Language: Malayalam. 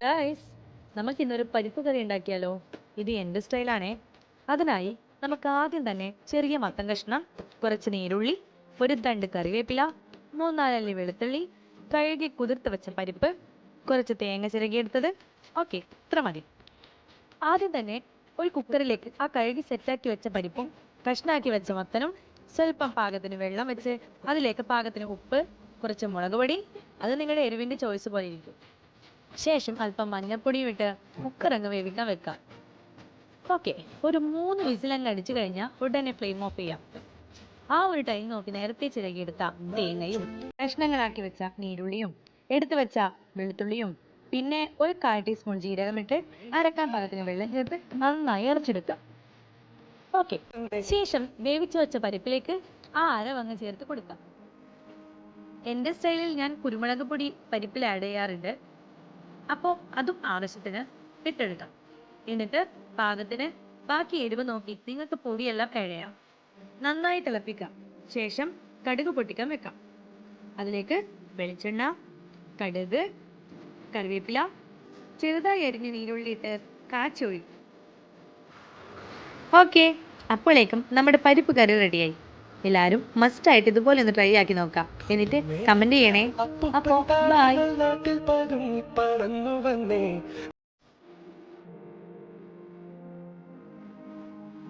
ഗായ്സ് നമുക്ക് ഇന്നൊരു പരിപ്പ് കറി ഉണ്ടാക്കിയാലോ? ഇത് എന്റെ സ്റ്റൈലാണേ. അതിനായി നമുക്ക് ആദ്യം തന്നെ ചെറിയ മത്തൻ കഷ്ണം കുറച്ച് നീരുള്ളി ഒരു തണ്ട് കറിവേപ്പില മൂന്നാലല്ലി വെളുത്തുള്ളി കഴുകി കുതിർത്ത് വെച്ച പരിപ്പ് കുറച്ച് തേങ്ങ ചിരകിയെടുത്തത് ഓക്കെ ഇത്ര മതി. ആദ്യം തന്നെ ഒരു കുക്കറിലേക്ക് ആ കഴുകി സെറ്റാക്കി വെച്ച പരിപ്പും കഷ്ണാക്കി വെച്ച മത്തനും സ്വല്പം പാകത്തിന് വെള്ളം വെച്ച് അതിലേക്ക് പാകത്തിന് ഉപ്പ് കുറച്ച് മുളക് പൊടി. അത് നിങ്ങളുടെ എരിവിന്റെ ചോയ്സ് പോലെ ഇരിക്കും. ശേഷം അല്പം മഞ്ഞൾപ്പൊടിയും ഇട്ട് കുക്കറങ്ങ് വേവിക്കാൻ വെക്കാം. ഓക്കെ ഒരു മൂന്ന് വിസിലങ്ങ് അടിച്ചു കഴിഞ്ഞാൽ ഉടനെ ഫ്ലെയിം ഓഫ് ചെയ്യാം. ആ ഒരു ടൈം നോക്കി നേരത്തെ ചിരകിയെടുത്ത തേങ്ങയും കഷ്ണങ്ങളാക്കി വെച്ച നീരുള്ളിയും എടുത്തു വെച്ച വെളുത്തുള്ളിയും പിന്നെ ഒരു കാൽ ടീസ്പൂൺ ജീരകം ജീരകമിട്ട് അരക്കാൻ പാകത്തിന് വെള്ളം ചേർത്ത് നന്നായി അരച്ചെടുക്കാം. ഓക്കെ ശേഷം വേവിച്ചു വെച്ച പരിപ്പിലേക്ക് ആ അരവങ്ങ് ചേർത്ത് കൊടുക്കാം. എന്റെ സ്റ്റൈലിൽ ഞാൻ കുരുമുളക് പൊടി പരിപ്പിൽ ആഡ് ചെയ്യാറുണ്ട്. അപ്പോൾ അതും ആവശ്യത്തിന് ഇട്ടെടുക്കാം. എന്നിട്ട് പാകത്തിന് ബാക്കി എരിവ് നോക്കി നിങ്ങൾക്ക് പൊടിയെല്ലാം കഴിയാം നന്നായി തിളപ്പിക്കാം. ശേഷം കടുക് പൊട്ടിക്കാൻ വെക്കാം. അതിലേക്ക് വെളിച്ചെണ്ണ കടുക് കറിവേപ്പില ചെറുതായി അരിഞ്ഞ് നീരുള്ളി ഇട്ട് കാച്ചൊഴിക്കും. ഓക്കെ. അപ്പോഴേക്കും നമ്മുടെ പരിപ്പ് കറി റെഡിയായി. എല്ലാവരും മസ്റ്റായിട്ട് ഇതുപോലെ ഒന്ന് ട്രൈ ആക്കി നോക്കാം. എന്നിട്ട് കമന്റ് ചെയ്യണേ. അപ്പോൾ ബൈ